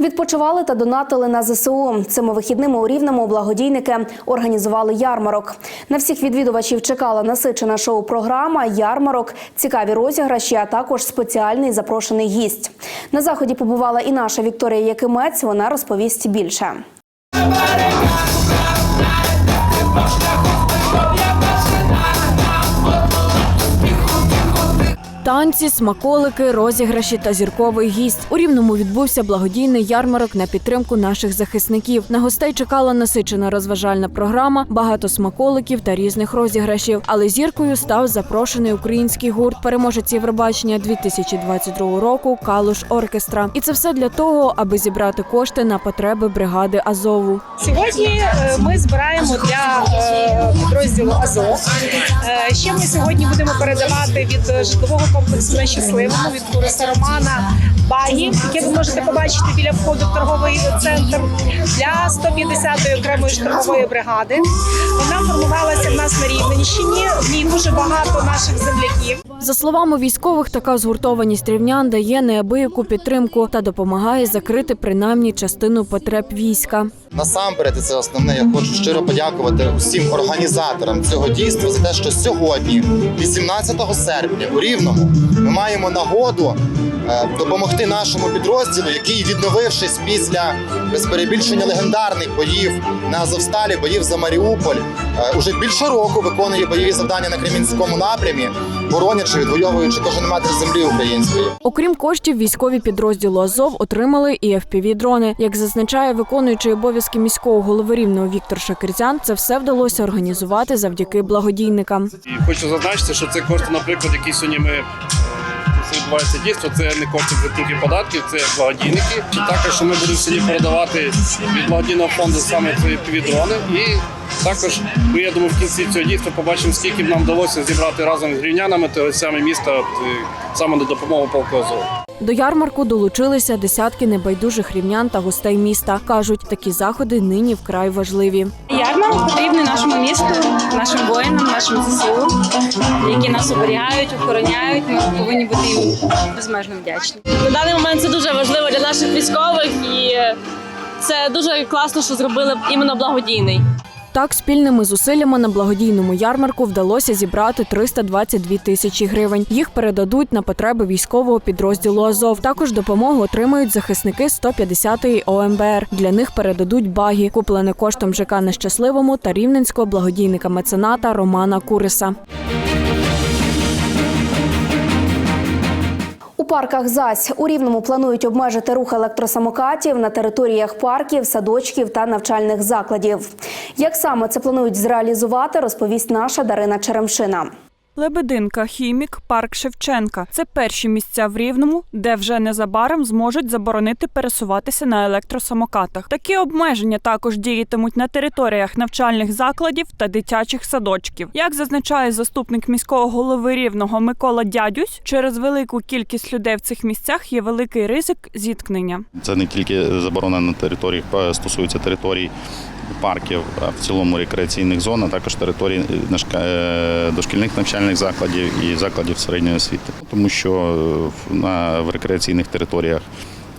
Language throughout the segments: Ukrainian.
Відпочивали та донатили на ЗСУ. Цими вихідними у Рівному благодійники організували ярмарок. На всіх відвідувачів чекала насичена шоу-програма, ярмарок, цікаві розіграші, а також спеціальний запрошений гість. На заході побувала і наша Вікторія Якимець. Вона розповість більше. Танці, смаколики, розіграші та зірковий гість. У рівному відбувся благодійний ярмарок на підтримку наших захисників. На гостей чекала насичена розважальна програма, багато смаколиків та різних розіграшів. Але зіркою став запрошений український гурт переможець Євробачення 2022 року Калуш Оркестра. І це все для того, аби зібрати кошти на потреби бригади Азову. Сьогодні е, ми збираємо для е, підрозділу Азов. Е, Ще ми сьогодні будемо передавати від житлового на щасливому від Куриса Романа багі, яке ви можете побачити біля входу в торговий центр для 150-ї окремої штурмової бригади. Вона формувалася в нас на Рівненщині. В ній дуже багато наших земляків. За словами військових, така згуртованість рівнян дає неабияку підтримку та допомагає закрити принаймні частину потреб війська. Насамперед, і це основне, я хочу щиро подякувати усім організаторам цього дійства за те, що сьогодні, 18 серпня, у Рівному, ми маємо нагоду е, допомогти нашому підрозділу, який, відновившись після без перебільшення легендарних боїв на Азовсталі, боїв за Маріуполь, уже більше року виконує бойові завдання на Кремінському напрямі, боронячи, відвоюючи кожен метр землі української. Окрім коштів, військові підрозділу Азов отримали і fpv дрони. Як зазначає виконуючий обов'язки міського голови рівного Віктор Шакирцян, це все вдалося організувати завдяки благодійникам. І хочу зазначити, що це кошти, наприклад, які сьогодні ми е, відбувається дійство. Це не кошти платників податків, це благодійники. І також що ми будемо сьогодні передавати від благодійного фонду саме ці півдрони. І також ми, я думаю, в кінці цього дійства побачимо, скільки б нам вдалося зібрати разом з рівнянами та саме міста от, е, саме на допомогу полку Азов. До ярмарку долучилися десятки небайдужих рівнян та гостей міста. кажуть, такі заходи нині вкрай важливі. Ярмарок потрібний нашому місту, нашим воїнам, нашим ЗСУ, які нас оберігають, охороняють. Ми повинні бути їм безмежно вдячні. На даний момент це дуже важливо для наших військових, і це дуже класно, що зробили іменно благодійний. Так, спільними зусиллями на благодійному ярмарку вдалося зібрати 322 тисячі гривень. Їх передадуть на потреби військового підрозділу Азов. Також допомогу отримають захисники 150-ї ОМБР. Для них передадуть багі, куплене коштом ЖК Нещасливому та рівненського благодійника мецената Романа Куриса. У парках ЗАСь у Рівному планують обмежити рух електросамокатів на територіях парків, садочків та навчальних закладів. Як саме це планують зреалізувати, розповість наша Дарина Черемшина. Лебединка, хімік, парк Шевченка це перші місця в Рівному, де вже незабаром зможуть заборонити пересуватися на електросамокатах. Такі обмеження також діятимуть на територіях навчальних закладів та дитячих садочків. Як зазначає заступник міського голови Рівного Микола Дядюсь, через велику кількість людей в цих місцях є великий ризик зіткнення. Це не тільки заборона на територіях, а стосується територій парків, а в цілому рекреаційних зон, а також територій нашка- е, дошкільних навчальних закладів і закладів середньої освіти. Тому що е, в- на, в рекреаційних територіях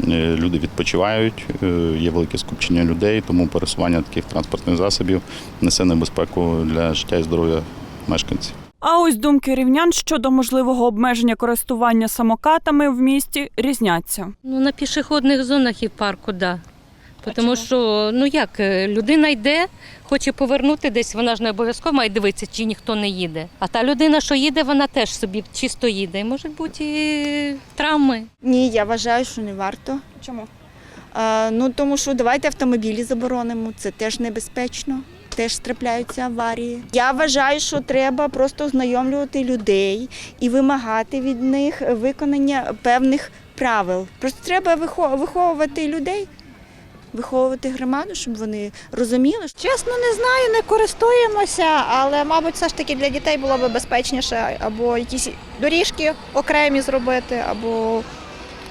е, люди відпочивають, е, є велике скупчення людей, тому пересування таких транспортних засобів несе небезпеку для життя і здоров'я мешканців. А ось думки рівнян щодо можливого обмеження користування самокатами в місті різняться. Ну, на пішохідних зонах і в парку, да. Тому що, ну як, е, людина йде, хоче повернути десь, вона ж не обов'язково має дивитися, чи ніхто не їде. А та людина, що їде, вона теж собі чисто їде. І можуть бути і травми. Ні, я вважаю, що не варто. Чому? А, ну тому що давайте автомобілі заборонимо, це теж небезпечно. Теж трапляються аварії. Я вважаю, що треба просто ознайомлювати людей і вимагати від них виконання певних правил. Просто треба виховувати людей виховувати громаду, щоб вони розуміли. Чесно, не знаю, не користуємося, але, мабуть, все ж таки для дітей було б безпечніше або якісь доріжки окремі зробити, або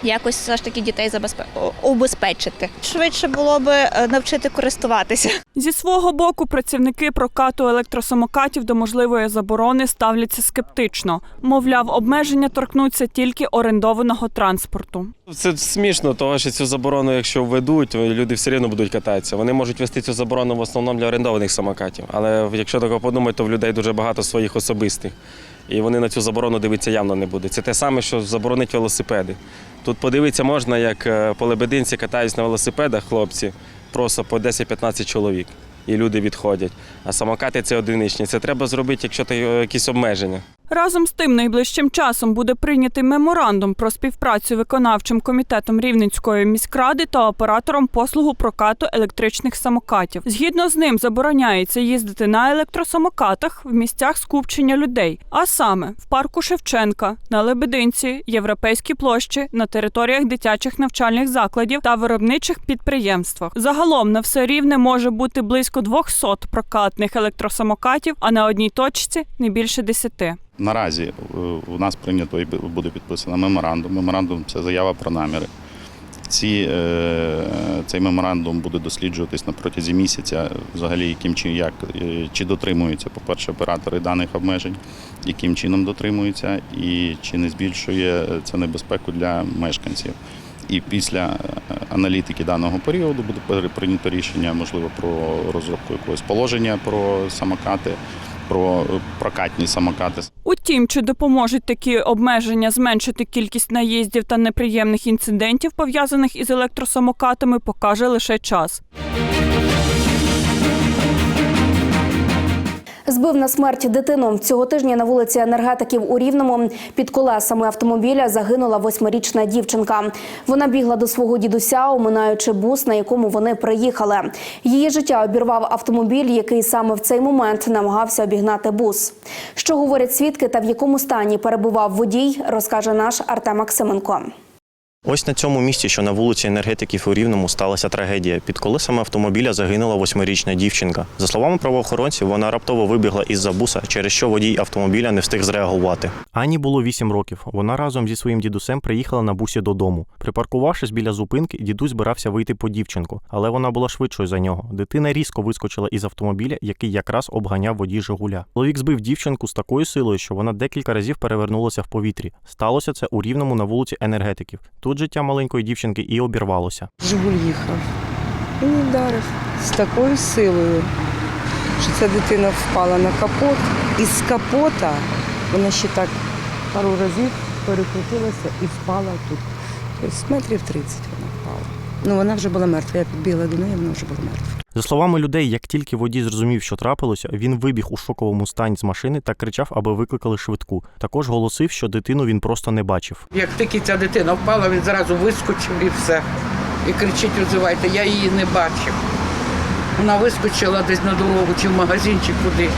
якось все ж таки дітей забезпе... о- убезпечити. Швидше було б е, навчити користуватися. Зі свого боку, працівники прокату електросамокатів до можливої заборони ставляться скептично. Мовляв, обмеження торкнуться тільки орендованого транспорту. Це смішно, тому що цю заборону, якщо введуть, люди все рівно будуть кататися. Вони можуть вести цю заборону в основному для орендованих самокатів. Але якщо так подумати, то в людей дуже багато своїх особистих. І вони на цю заборону дивитися явно не будуть. Це те саме, що заборонить велосипеди. Тут подивитися можна, як е, по Лебединці катаються на велосипедах хлопці, просто по 10-15 чоловік. І люди відходять. А самокати це одиничні. Це треба зробити, якщо то е, якісь обмеження. Разом з тим, найближчим часом буде прийнятий меморандум про співпрацю виконавчим комітетом Рівненської міськради та оператором послугу прокату електричних самокатів. Згідно з ним забороняється їздити на електросамокатах в місцях скупчення людей, а саме в парку Шевченка, на Лебединці, Європейській площі, на територіях дитячих навчальних закладів та виробничих підприємствах. Загалом на все рівне може бути близько 200 прокатних електросамокатів, а на одній точці не більше 10. Наразі е, у нас прийнято і буде підписано меморандум. Меморандум це заява про наміри. Ці, е, цей меморандум буде досліджуватись на протязі місяця, взагалі, яким чи як е, чи дотримуються, по-перше, оператори даних обмежень, яким чином дотримуються, і чи не збільшує це небезпеку для мешканців. І після аналітики даного періоду буде прийнято рішення, можливо, про розробку якогось положення про самокати, про прокатні самокати. Утім, чи допоможуть такі обмеження зменшити кількість наїздів та неприємних інцидентів, пов'язаних із електросамокатами, покаже лише час. Збив на смерть дитину. Цього тижня на вулиці енергетиків у Рівному під колесами автомобіля загинула восьмирічна дівчинка. Вона бігла до свого дідуся, оминаючи бус, на якому вони приїхали. Її життя обірвав автомобіль, який саме в цей момент намагався обігнати бус. Що говорять свідки та в якому стані перебував водій, розкаже наш Артем Максименко. Ось на цьому місці, що на вулиці енергетиків у Рівному, сталася трагедія. Під колесами автомобіля загинула восьмирічна дівчинка. За словами правоохоронців, вона раптово вибігла із-за буса, через що водій автомобіля не встиг зреагувати. Ані було 8 років. Вона разом зі своїм дідусем приїхала на бусі додому. Припаркувавшись біля зупинки, дідусь збирався вийти по дівчинку, але вона була швидшою за нього. Дитина різко вискочила із автомобіля, який якраз обганяв водій Жигуля. Чоловік збив дівчинку з такою силою, що вона декілька разів перевернулася в повітрі. Сталося це у рівному на вулиці енергетиків. Тут життя маленької дівчинки і обірвалося. Жигуль їхав і не вдарив з такою силою, що ця дитина впала на капот. І з капота вона ще так пару разів перекрутилася і впала тут. Тобто метрів 30 вона впала. Ну вона вже була мертва. Я підбігла до неї, вона вже була мертва. За словами людей, як тільки водій зрозумів, що трапилося, він вибіг у шоковому стані з машини та кричав, аби викликали швидку. Також голосив, що дитину він просто не бачив. Як тільки ця дитина впала, він зразу вискочив і все. І кричить, визивайте, я її не бачив. Вона вискочила десь на дорогу чи в магазин, чи куди.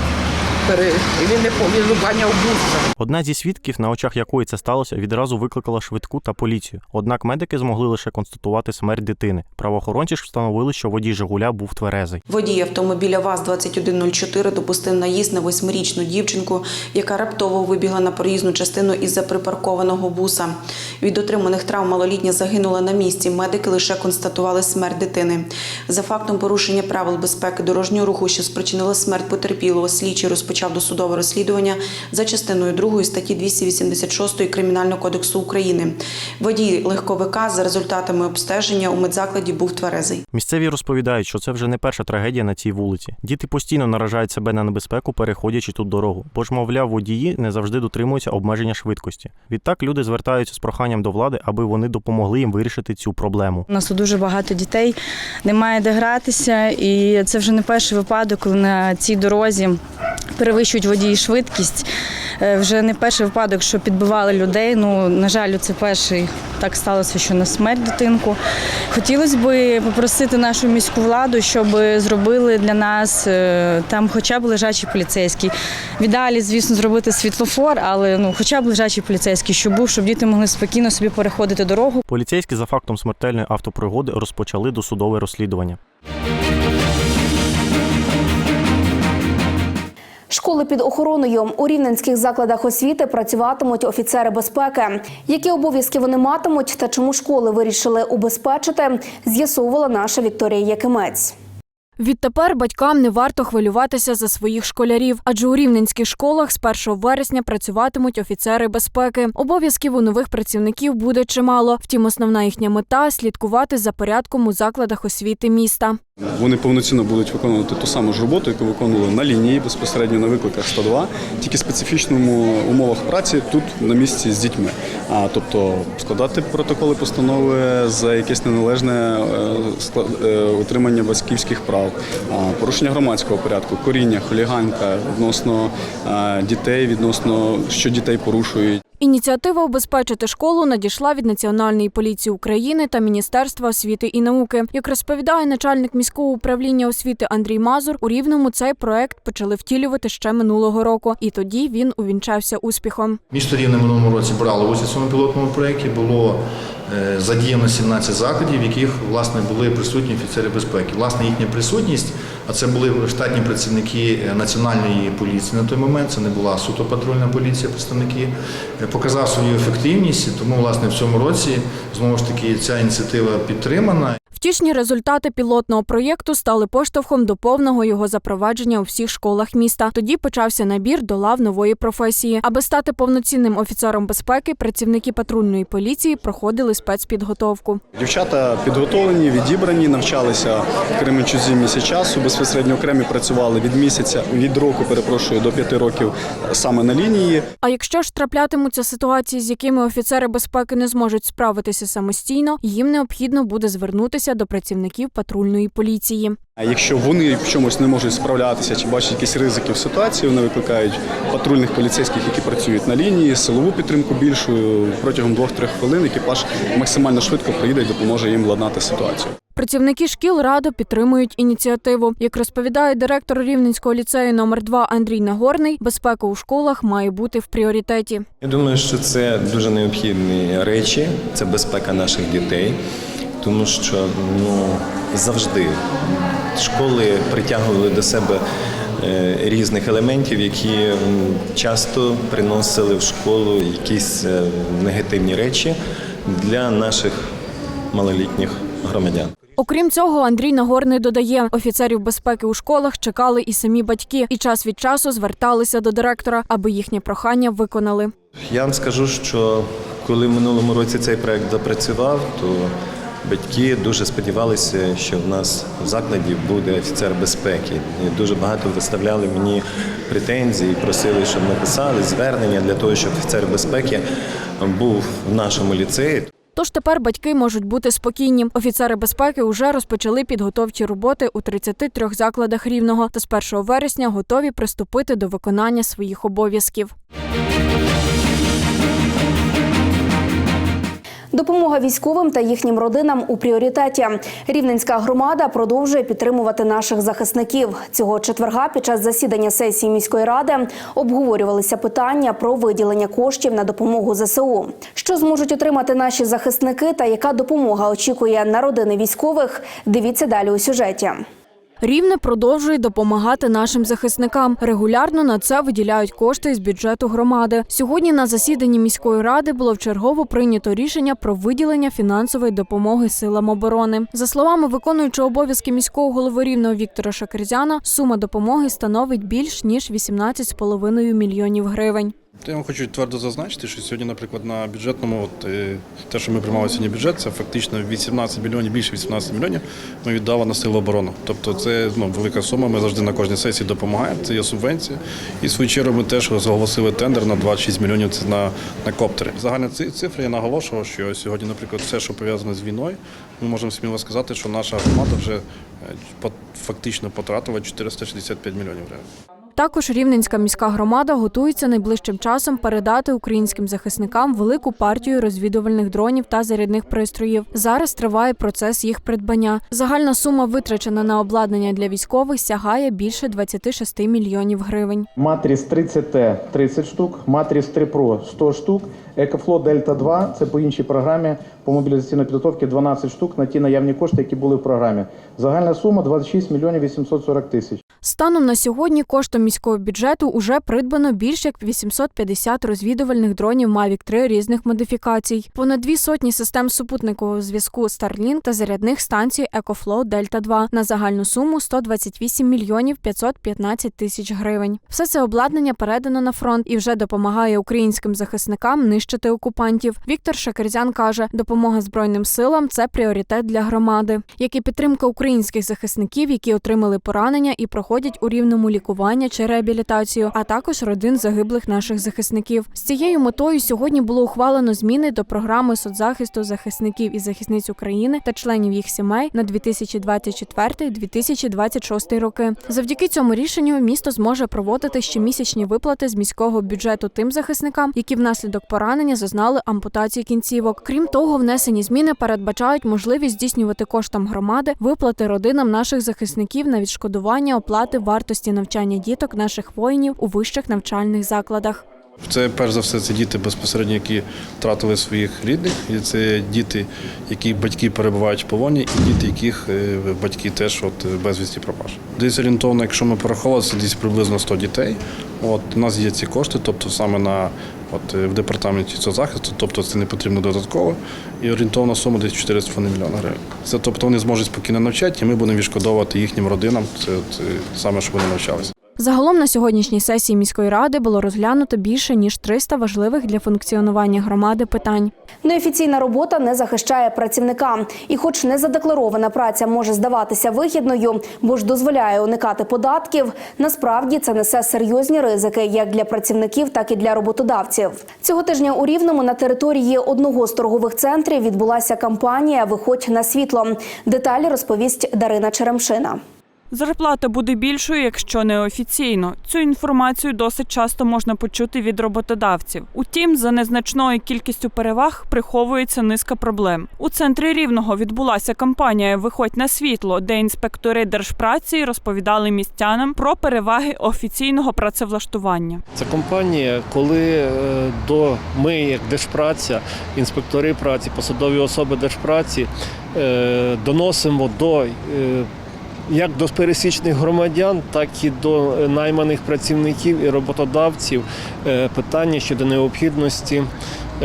Пере- І він не помнив, зубаняв буса. Одна зі свідків, на очах якої це сталося, відразу викликала швидку та поліцію. Однак медики змогли лише констатувати смерть дитини. Правоохоронці ж встановили, що водій Жигуля був тверезий. Водій автомобіля ВАЗ-2104 допустив наїзд на восьмирічну дівчинку, яка раптово вибігла на проїзну частину із-за припаркованого буса. Від отриманих травм малолітня загинула на місці. Медики лише констатували смерть дитини. За фактом порушення правил безпеки дорожнього руху, що спричинило смерть потерпілого, слідчі слідчий розпочав досудове розслідування за частиною 2 статті 286 Кримінального кодексу України. Водій легковика за результатами обстеження у медзакладі був тверезий. Місцеві розповідають, що це вже не перша трагедія на цій вулиці. Діти постійно наражають себе на небезпеку, переходячи тут дорогу, бо ж, мовляв, водії не завжди дотримуються обмеження швидкості. Відтак люди звертаються з проханням до влади, аби вони допомогли їм вирішити цю проблему. У нас тут дуже багато дітей, немає де гратися, і це вже не перший випадок, коли на цій дорозі перевищують водії швидкість. е, вже не перший випадок, що підбивали людей. Ну, на жаль, це перший так сталося, що на смерть дитинку. Хотілося б попросити нашу міську владу, щоб зробили для нас е, там хоча б лежачий поліцейський. В ідеалі, звісно, зробити світлофор, але ну, хоча б лежачий поліцейський, щоб був, щоб діти могли спокійно собі переходити дорогу. Поліцейські за фактом смертельної автопригоди розпочали досудове розслідування. Школи під охороною у рівненських закладах освіти працюватимуть офіцери безпеки. Які обов'язки вони матимуть та чому школи вирішили убезпечити, з'ясовувала наша Вікторія Якимець. Відтепер батькам не варто хвилюватися за своїх школярів, адже у рівненських школах з 1 вересня працюватимуть офіцери безпеки. Обов'язків у нових працівників буде чимало. Втім, основна їхня мета слідкувати за порядком у закладах освіти міста. Вони повноцінно будуть виконувати ту саму ж роботу, яку виконували на лінії безпосередньо на викликах 102, тільки в специфічному умовах праці тут на місці з дітьми. А тобто складати протоколи постанови за якесь неналежне е, е, утримання батьківських прав, порушення громадського порядку, коріння, хуліганка відносно дітей, відносно що дітей порушують. Ініціатива убезпечити школу надійшла від Національної поліції України та Міністерства освіти і науки. Як розповідає начальник міського управління освіти Андрій Мазур, у Рівному цей проект почали втілювати ще минулого року, і тоді він увінчався успіхом. Місто Рівне минулому році брало участь у цьому пілотному проєкті. Було задіяно 17 закладів, в яких власне були присутні офіцери безпеки. Власне, їхня присутність, а це були штатні працівники е, національної поліції на той момент. Це не була суто патрульна поліція, представники е, показав свою ефективність. Тому власне в цьому році знову ж таки ця ініціатива підтримана. Втішні результати пілотного проєкту стали поштовхом до повного його запровадження у всіх школах міста. Тоді почався набір до лав нової професії. Аби стати повноцінним офіцером безпеки, працівники патрульної поліції проходили спецпідготовку. Дівчата підготовлені, відібрані, навчалися в Кременчузі місяць часу. Безпосередньо окремі працювали від місяця, від року, перепрошую, до п'яти років саме на лінії. А якщо ж траплятимуться ситуації, з якими офіцери безпеки не зможуть справитися самостійно, їм необхідно буде звернутися до працівників патрульної поліції. А якщо вони в чомусь не можуть справлятися чи бачать якісь ризики в ситуації, вони викликають патрульних поліцейських, які працюють на лінії, силову підтримку більшу протягом 2-3 хвилин. Екіпаж максимально швидко приїде і допоможе їм владнати ситуацію. Працівники шкіл радо підтримують ініціативу. Як розповідає директор Рівненського ліцею номер 2 Андрій Нагорний, безпека у школах має бути в пріоритеті. Я думаю, що це дуже необхідні речі, це безпека наших дітей, тому що ну, завжди школи притягували до себе е, різних елементів, які часто приносили в школу якісь е, негативні речі для наших малолітніх громадян. Окрім цього, Андрій Нагорний додає, офіцерів безпеки у школах чекали і самі батьки, і час від часу зверталися до директора, аби їхнє прохання виконали. Я вам скажу, що коли в минулому році цей проект запрацював, то батьки дуже сподівалися, що в нас в закладі буде офіцер безпеки. І дуже багато виставляли мені претензії, просили, щоб написали звернення для того, щоб офіцер безпеки був в нашому ліцеї. Тож тепер батьки можуть бути спокійні. Офіцери безпеки вже розпочали підготовчі роботи у 33 закладах рівного та з 1 вересня готові приступити до виконання своїх обов'язків. Допомога військовим та їхнім родинам у пріоритеті. Рівненська громада продовжує підтримувати наших захисників. Цього четверга під час засідання сесії міської ради обговорювалися питання про виділення коштів на допомогу ЗСУ. Що зможуть отримати наші захисники та яка допомога очікує на родини військових? Дивіться далі у сюжеті. Рівне продовжує допомагати нашим захисникам. Регулярно на це виділяють кошти з бюджету громади. Сьогодні на засіданні міської ради було вчергово прийнято рішення про виділення фінансової допомоги силам оборони. За словами виконуючого обов'язки міського голови рівного Віктора Шакерзяна, сума допомоги становить більш ніж 18,5 мільйонів гривень. Я вам хочу твердо зазначити, що сьогодні, наприклад, на бюджетному, от е, те, що ми приймали сьогодні бюджет, це фактично 18 мільйонів, більше 18 мільйонів ми віддали на силу оборони. Тобто це ну, велика сума. Ми завжди на кожній сесії допомагаємо. Це є субвенція. І свою чергу ми теж оголосили тендер на 26 мільйонів це на, на коптери. Ци- цифри я наголошував, що сьогодні, наприклад, все, що пов'язане з війною, ми можемо сміло сказати, що наша громада вже е, фактично потратила 465 мільйонів гривень. Також Рівненська міська громада готується найближчим часом передати українським захисникам велику партію розвідувальних дронів та зарядних пристроїв. Зараз триває процес їх придбання. Загальна сума витрачена на обладнання для військових сягає більше 26 мільйонів гривень. Матріс 30T 30 штук, Матріс 3 Pro 100 штук, Екофло Дельта 2 це по іншій програмі по мобілізаційній підготовці 12 штук на ті наявні кошти, які були в програмі. Загальна сума 26 мільйонів 840 тисяч. Станом на сьогодні коштом міського бюджету уже придбано більше як 850 розвідувальних дронів Mavic 3 різних модифікацій, понад дві сотні систем супутникового зв'язку Starlink та зарядних станцій EcoFlow Delta 2 на загальну суму 128 мільйонів 515 тисяч гривень. Все це обладнання передано на фронт і вже допомагає українським захисникам нищити окупантів. Віктор Шакерзян каже, допомога збройним силам це пріоритет для громади, як і підтримка українських захисників, які отримали поранення і проходять у рівному лікування чи реабілітацію, а також родин загиблих наших захисників. З цією метою сьогодні було ухвалено зміни до програми соцзахисту захисників і захисниць України та членів їх сімей на 2024-2026 роки. Завдяки цьому рішенню місто зможе проводити щомісячні виплати з міського бюджету тим захисникам, які внаслідок поранення зазнали ампутації кінцівок. Крім того, внесені зміни передбачають можливість здійснювати коштом громади виплати родинам наших захисників на відшкодування оплати вартості навчання діток наших воїнів у вищих навчальних закладах. Це перш за все це діти безпосередньо, які втратили своїх рідних, і це діти, які батьки перебувають в полоні, і діти, яких е, батьки теж от е, безвісті пропавши. Десь орієнтовно, якщо ми порахували, це десь приблизно 100 дітей. От у нас є ці кошти, тобто саме на от е, в департаменті соцзахисту, тобто це не потрібно додатково. І орієнтовна сума десь 4,5 мільйона гривень. Це тобто вони зможуть спокійно навчати, і ми будемо відшкодовувати їхнім родинам. Це, це саме, що вони навчалися. Загалом на сьогоднішній сесії міської ради було розглянуто більше ніж 300 важливих для функціонування громади питань. Неофіційна робота не захищає працівника, і, хоч незадекларована праця може здаватися вигідною, бо ж дозволяє уникати податків, насправді це несе серйозні ризики як для працівників, так і для роботодавців. Цього тижня у Рівному на території одного з торгових центрів відбулася кампанія Виходь на світло. Деталі розповість Дарина Черемшина. Зарплата буде більшою, якщо не офіційно. Цю інформацію досить часто можна почути від роботодавців. Утім, за незначною кількістю переваг приховується низка проблем. У центрі рівного відбулася кампанія Виходь на світло, де інспектори держпраці розповідали містянам про переваги офіційного працевлаштування. Це компанія, коли е, до ми, як держпраця, інспектори праці, посадові особи держпраці, е, доносимо до е, як до пересічних громадян, так і до е, найманих працівників і роботодавців е, питання щодо необхідності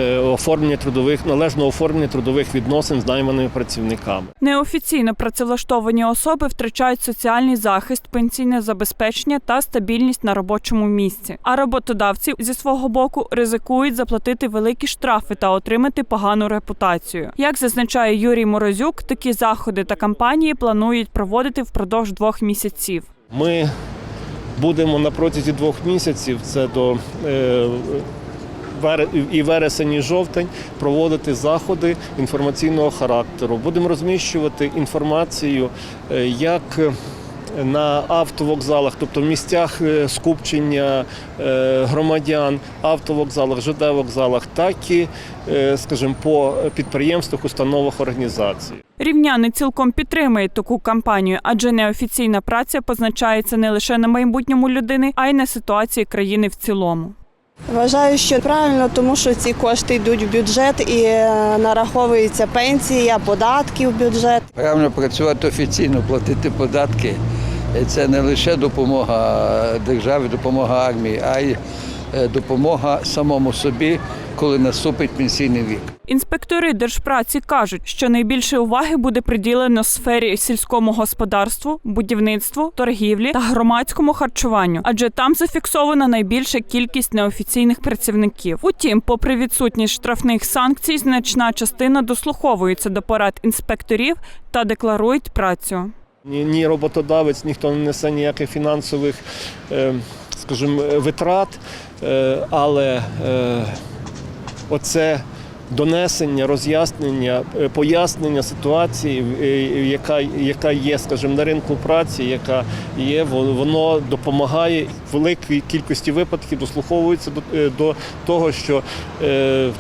оформлення трудових належного оформлення трудових відносин з найманими працівниками. Неофіційно працевлаштовані особи втрачають соціальний захист, пенсійне забезпечення та стабільність на робочому місці. А роботодавці зі свого боку ризикують заплатити великі штрафи та отримати погану репутацію. Як зазначає Юрій Морозюк, такі заходи та кампанії планують проводити впродовж двох місяців. Ми будемо на протязі двох місяців, це до е, і вересень, і жовтень, проводити заходи інформаційного характеру. Будемо розміщувати інформацію е, як на автовокзалах, тобто в місцях е, скупчення е, громадян, автовокзалах, ЖД вокзалах, так і, е, скажімо, по підприємствах, установах організацій. Рівняни цілком підтримують таку кампанію, адже неофіційна праця позначається не лише на майбутньому людини, а й на ситуації країни в цілому. Вважаю, що правильно, тому що ці кошти йдуть в бюджет і нараховуються нараховується пенсія, податки в бюджет. Правильно працювати офіційно, платити податки. Це не лише допомога державі, допомога армії, а й е, допомога самому собі, коли наступить пенсійний вік. Інспектори держпраці кажуть, що найбільше уваги буде приділено сфері сільському господарству, будівництву, торгівлі та громадському харчуванню, адже там зафіксована найбільша кількість неофіційних працівників. Утім, попри відсутність штрафних санкцій, значна частина дослуховується до порад інспекторів та декларують працю. Ні, ні роботодавець, ніхто не несе ніяких фінансових, е, скажімо, витрат, е, але е, оце донесення, роз'яснення, пояснення ситуації, яка, яка є, скажімо, на ринку праці, яка є, воно допомагає в великій кількості випадків, дослуховується до, до того, що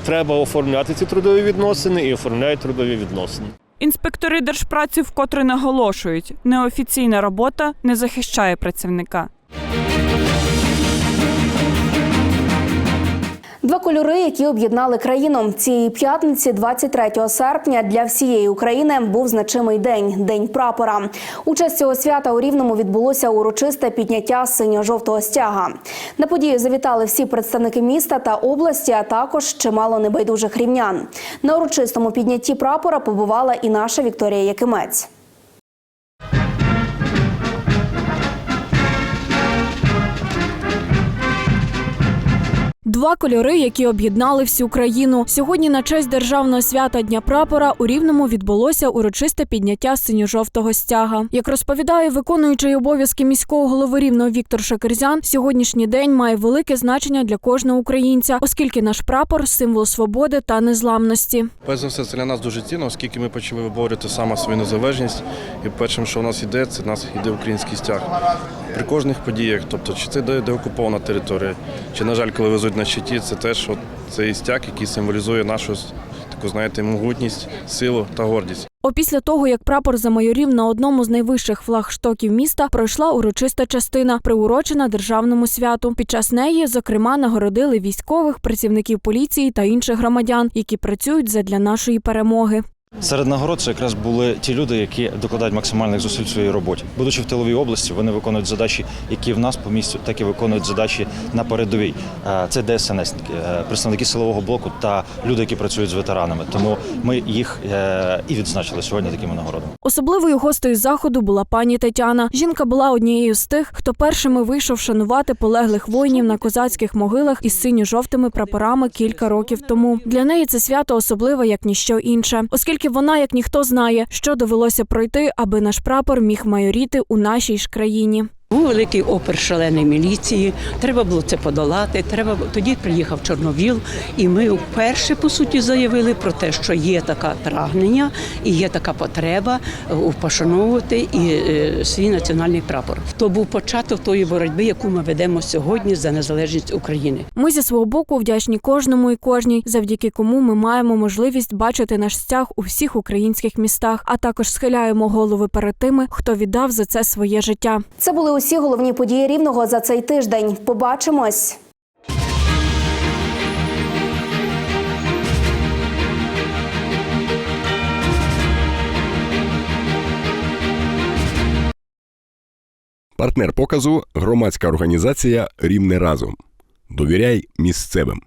треба оформляти ці трудові відносини і оформляють трудові відносини. Інспектори держпраці вкотре наголошують, неофіційна робота не захищає працівника. Два кольори, які об'єднали країну цієї п'ятниці, 23 серпня, для всієї України був значимий день день прапора. У честь цього свята у Рівному відбулося урочисте підняття синьо-жовтого стяга. На подію завітали всі представники міста та області, а також чимало небайдужих рівнян. На урочистому піднятті прапора побувала і наша Вікторія Якимець. Два кольори, які об'єднали всю країну. Сьогодні на честь державного свята Дня прапора у Рівному відбулося урочисте підняття синьо-жовтого стяга. Як розповідає виконуючий обов'язки міського голови Рівного Віктор Шакерзян, сьогоднішній день має велике значення для кожного українця, оскільки наш прапор символ свободи та незламності. Перш за все, це для нас дуже цінно, оскільки ми почали виборювати саме свою незалежність. І першим, що у нас йде, це в нас йде український стяг. При кожних подіях, тобто чи це де, де окупована територія, чи, на жаль, коли везуть на щиті, це теж от цей стяг, який символізує нашу таку, знаєте, могутність, силу та гордість. Опісля того, як прапор замайорів на одному з найвищих флагштоків міста, пройшла урочиста частина, приурочена державному святу. Під час неї, зокрема, нагородили військових, працівників поліції та інших громадян, які працюють задля нашої перемоги. Серед нагород це якраз були ті люди, які докладають максимальних зусиль в своїй роботі. Будучи в тиловій області, вони виконують задачі, які в нас по місцю, так і виконують задачі на передовій. Е, Це ДСНСники, е, представники силового блоку та люди, які працюють з ветеранами. Тому ми їх е, і відзначили сьогодні такими нагородами. Особливою гостею заходу була пані Тетяна. Жінка була однією з тих, хто першими вийшов шанувати полеглих воїнів на козацьких могилах із синьо-жовтими прапорами кілька років тому. Для неї це свято особливе, як ніщо інше, оскільки вона, як ніхто, знає, що довелося пройти, аби наш прапор міг майоріти у нашій ж країні. Був великий опер шаленої міліції. Треба було це подолати. Треба тоді приїхав Чорновіл, і ми вперше по суті заявили про те, що є така прагнення і є така потреба е, і е, свій національний прапор. То був початок тої боротьби, яку ми ведемо сьогодні за незалежність України. Ми зі свого боку вдячні кожному і кожній, завдяки кому ми маємо можливість бачити наш стяг у всіх українських містах, а також схиляємо голови перед тими, хто віддав за це своє життя. Це були усі головні події рівного за цей тиждень. Побачимось. Партнер показу громадська організація Рівне разом. Довіряй місцевим.